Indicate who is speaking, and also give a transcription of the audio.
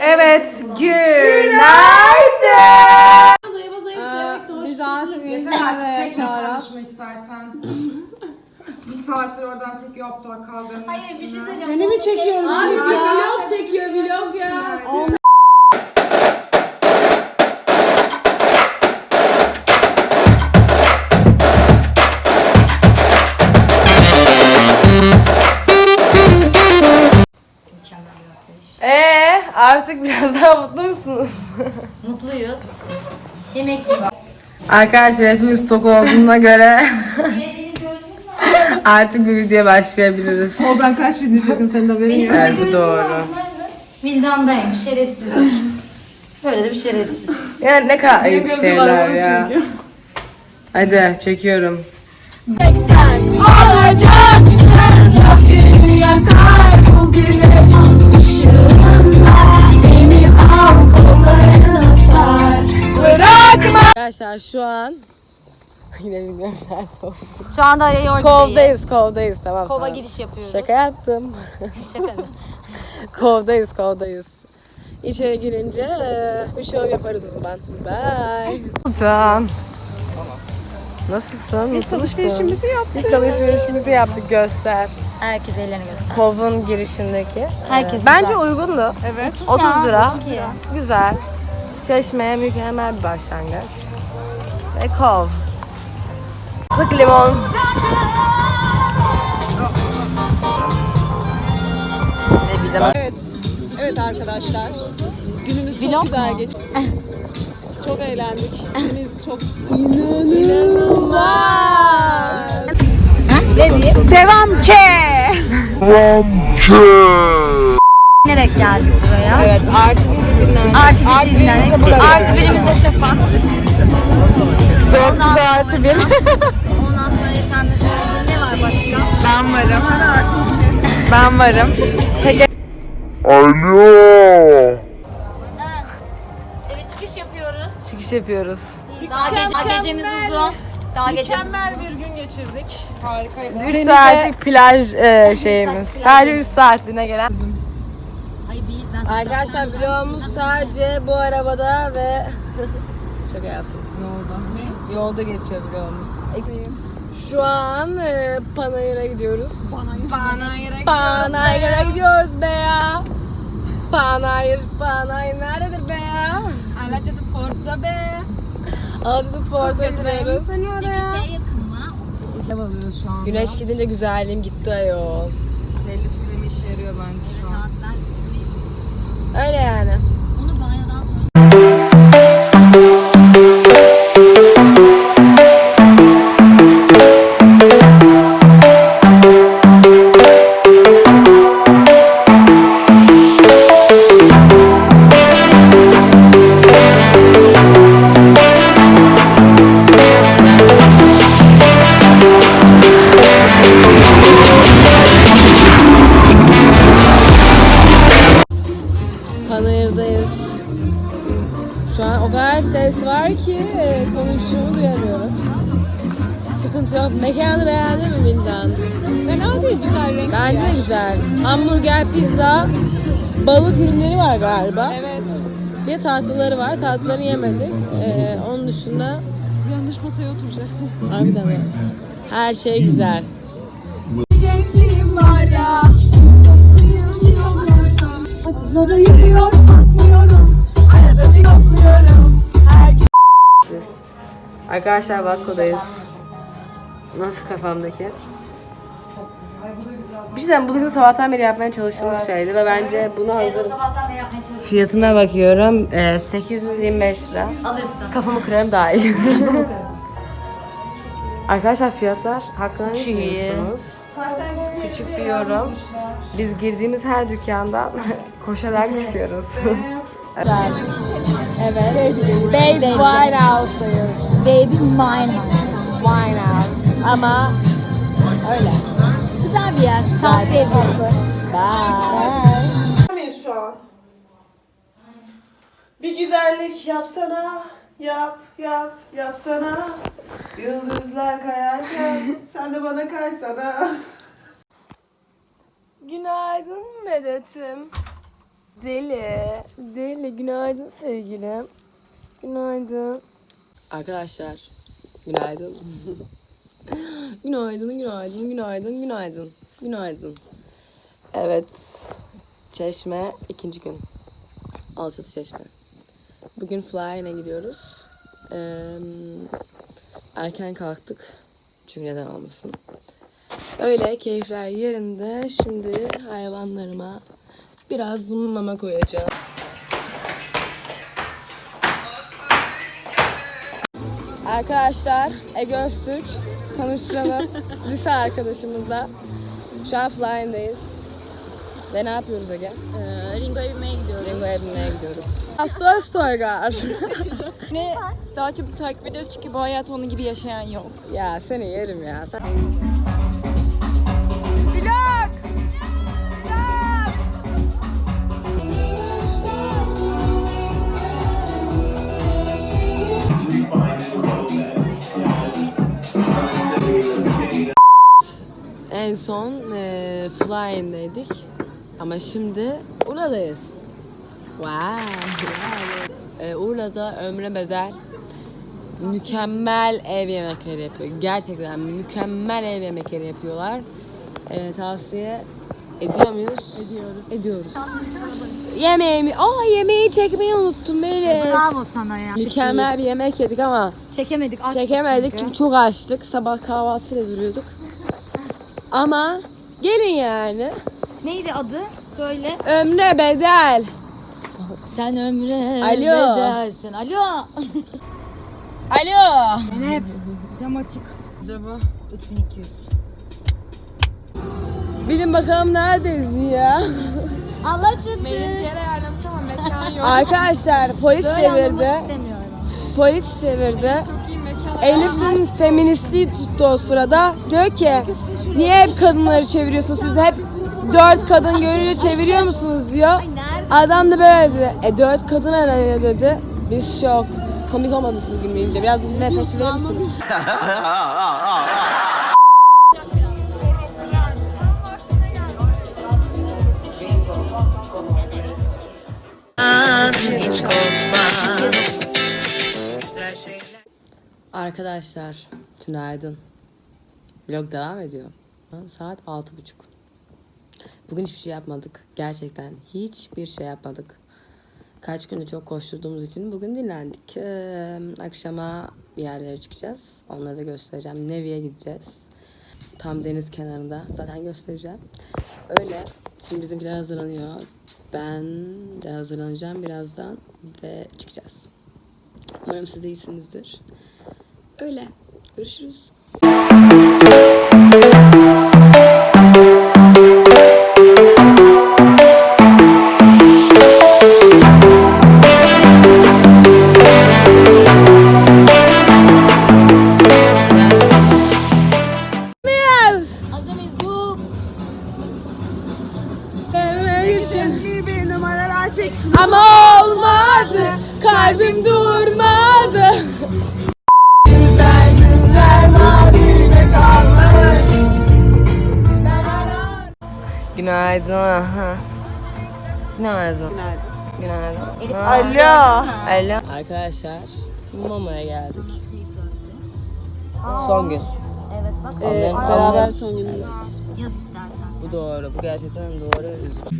Speaker 1: Evet, günaydın.
Speaker 2: Zayıf
Speaker 3: Aa,
Speaker 2: demek de hoş
Speaker 3: biz artık
Speaker 4: Yeter artık
Speaker 3: İzmir'de
Speaker 4: çekme sen
Speaker 3: yaşarız.
Speaker 4: şunu istersen. bir saattir oradan çekiyor aptal kavganın
Speaker 5: Hayır bir şey söyleyeceğim.
Speaker 3: Seni mi çekiyorum?
Speaker 2: Abi
Speaker 3: Elif ya?
Speaker 2: vlog çekiyor vlog ya.
Speaker 1: Artık biraz daha mutlu musunuz?
Speaker 5: Mutluyuz. Yemek yiyeceğiz.
Speaker 1: Arkadaşlar hepimiz tok olduğuna göre artık bir video başlayabiliriz.
Speaker 3: O ben kaç video çektim senin haberin yok.
Speaker 1: Evet bu doğru.
Speaker 5: Vildandaymış şerefsizlik. Böyle de bir şerefsiz.
Speaker 1: Yani ne kadar ayıp şeyler ya.
Speaker 3: çünkü.
Speaker 1: Hadi çekiyorum. Arkadaşlar şu an yine bilmiyorum nerede olduğumu.
Speaker 5: Şu anda York'tayız.
Speaker 1: Kovdayız, kovdayız tamam
Speaker 5: Kova
Speaker 1: tamam.
Speaker 5: giriş yapıyoruz.
Speaker 1: Şaka yaptım.
Speaker 5: Şaka mı?
Speaker 1: kovdayız, kovdayız. İçeri girince eee, bir şov yaparız o zaman. Bye. Tamam. Nasılsın? İlk
Speaker 3: Alışverişimizi yaptık.
Speaker 1: İlk alışverişimizi yaptık göster.
Speaker 5: Herkes ellerini göster.
Speaker 1: Kovun girişindeki.
Speaker 5: Herkes
Speaker 1: Bence
Speaker 5: güzel.
Speaker 1: uygundu.
Speaker 3: Evet.
Speaker 1: 30
Speaker 5: Ya,
Speaker 1: lira.
Speaker 5: 30 lira.
Speaker 1: Güzel. Çeşmeye mükemmel bir başlangıç. Ve kov. Sık limon. Ve bir de
Speaker 3: Evet. Evet arkadaşlar. Günümüz çok
Speaker 5: Vlog
Speaker 3: güzel
Speaker 5: mu?
Speaker 3: geçti. çok eğlendik. Deniz çok inanılmaz.
Speaker 1: Devam ke.
Speaker 5: Nerek geldik buraya?
Speaker 1: Evet artı bir dinlendik.
Speaker 5: Artı bir
Speaker 1: burada.
Speaker 5: Artı birimiz de şafak.
Speaker 1: Ben varım. Çeke
Speaker 5: Evet çıkış yapıyoruz.
Speaker 1: çıkış yapıyoruz.
Speaker 5: Daha, gece, daha gecemiz uzun. Daha gecemiz
Speaker 3: Mükemmel bir gün geçirdik. Harikaydı.
Speaker 1: 3 saatlik plaj e, şeyimiz.
Speaker 5: saat.
Speaker 1: Sadece 3 saatliğine gelen.
Speaker 5: Ay bir ben
Speaker 1: Arkadaşlar vlogumuz sadece bu arabada ve şaka yaptım. Yolda.
Speaker 5: Ne?
Speaker 1: Yolda geçiyor vlogumuz. Şu an e, Panayır'a gidiyoruz. Panayır'a Panayır'a gidiyoruz be ya. Panayır, Panayır nerededir be ya?
Speaker 4: Alaçatı Port'ta be.
Speaker 1: Alaçatı Port'a gidiyoruz.
Speaker 5: Peki şey yakın mı?
Speaker 4: an.
Speaker 1: Güneş gidince güzelliğim gitti ayol.
Speaker 4: Şu an
Speaker 1: o kadar ses var ki e, konuştuğumu duyamıyorum. Sıkıntı yok. Mekanı beğendin mi Bildan?
Speaker 3: Fena değil güzel renk.
Speaker 1: Bence de güzel. Hamburger, pizza, balık ürünleri var galiba.
Speaker 3: Evet.
Speaker 1: Bir de tatlıları var. Tatlıları yemedik. Ee, onun dışında
Speaker 3: Yanlış masaya oturacak.
Speaker 1: harbiden mi? Her şey güzel.
Speaker 3: Gençliğim var ya. Acılara yürüyor
Speaker 1: Arkadaşlar Vakko'dayız. Nasıl kafamdaki? Bir şey bu bizim sabahtan beri yapmaya çalıştığımız şeydi ve bence bunu hazır
Speaker 5: sabahtan beri yapmaya çalışıyorum.
Speaker 1: Fiyatına bakıyorum. Ee, 825 lira.
Speaker 5: Alırsın.
Speaker 1: Kafamı kırarım daha iyi. Arkadaşlar fiyatlar hakkında ne
Speaker 5: Küçük.
Speaker 1: düşünüyorsunuz? Küçük bir yorum. Biz girdiğimiz her dükkandan koşarak çıkıyoruz. Evet. Baby Winehouse'dayız.
Speaker 5: Baby mine.
Speaker 1: Winehouse. Ama öyle.
Speaker 5: Güzel bir yer. Tavsiye ederim.
Speaker 1: Bye.
Speaker 3: Neyiz şu an? Bir güzellik yapsana. Yap, yap, yapsana. Yıldızlar kayarken sen de bana kaysana.
Speaker 1: Günaydın Medet'im. Deli. Deli. Günaydın sevgilim. Günaydın. Arkadaşlar. Günaydın. günaydın, günaydın, günaydın, günaydın. Günaydın. Evet. Çeşme ikinci gün. Alçatı Çeşme. Bugün Flying'e gidiyoruz. Ee, erken kalktık. Çünkü neden olmasın. Öyle keyifler yerinde. Şimdi hayvanlarıma biraz mama koyacağım. Arkadaşlar Ege Öztürk tanıştıralım lise arkadaşımızla. Şu an Flying'deyiz. Ve ne yapıyoruz Ege?
Speaker 2: Ringo'ya binmeye gidiyoruz.
Speaker 1: Ringo'ya binmeye gidiyoruz. Aslı Öztoygar.
Speaker 2: Ne daha çabuk takip ediyoruz çünkü bu hayat onun gibi yaşayan yok.
Speaker 1: ya seni yerim ya. Sen... En son e, Flying'deydik. Ama şimdi Urla'dayız. Wow. E, Urla'da Ömre Bedel mükemmel ev yemekleri yapıyor. Gerçekten mükemmel ev yemekleri yapıyorlar. E, tavsiye ediyor muyuz? Ediyoruz. Ediyoruz. Yemeğimi, aa yemeği çekmeyi unuttum Melis.
Speaker 5: Bravo sana ya.
Speaker 1: Mükemmel bir yemek yedik ama
Speaker 5: Çekemedik. açtık
Speaker 1: çekemedik
Speaker 5: çünkü.
Speaker 1: çok açtık. Sabah kahvaltıyla duruyorduk. Ama gelin yani.
Speaker 5: Neydi adı? Söyle.
Speaker 1: Ömre bedel.
Speaker 5: Sen ömre
Speaker 1: Alo.
Speaker 5: bedelsin. Alo.
Speaker 1: Alo.
Speaker 5: Zeynep. Cam açık.
Speaker 1: Acaba?
Speaker 5: 3200.
Speaker 1: Bilin bakalım neredeyiz ya?
Speaker 5: Allah çıtı.
Speaker 2: Yere ayarlamışsam mekan yok.
Speaker 1: Arkadaşlar polis
Speaker 5: Böyle anlamak
Speaker 1: çevirdi.
Speaker 5: istemiyorum.
Speaker 1: Polis çevirdi. Elif'in feministliği tuttu o sırada. Diyor ki niye hep kadınları çeviriyorsunuz siz hep dört kadın görünce çeviriyor musunuz diyor. Adam da böyle dedi. E dört kadın araya dedi. Biz şok. Komik olmadı siz gülmeyince. Biraz gülme efekti verir misiniz? Arkadaşlar tünaydın. Vlog devam ediyor. Saat altı buçuk. Bugün hiçbir şey yapmadık. Gerçekten hiçbir şey yapmadık. Kaç gündür çok koşturduğumuz için bugün dinlendik. Ee, akşama bir yerlere çıkacağız. Onları da göstereceğim. Nevi'ye gideceğiz. Tam deniz kenarında. Zaten göstereceğim. Öyle. Şimdi bizimkiler hazırlanıyor. Ben de hazırlanacağım birazdan ve çıkacağız. Umarım siz de iyisinizdir. Öyle. Görüşürüz. Benim için bir numaralar çek ama olmadı kalbim durmadı Günaydın aha. Günaydın. Günaydın. Günaydın.
Speaker 3: Alo.
Speaker 1: Alo. Arkadaşlar Mama'ya geldik. Son gün.
Speaker 5: Evet bak.
Speaker 1: Onların,
Speaker 3: beraber
Speaker 1: onların-
Speaker 3: son günümüz.
Speaker 5: Yaz istersen.
Speaker 1: bu doğru. Bu gerçekten doğru. Üzücü.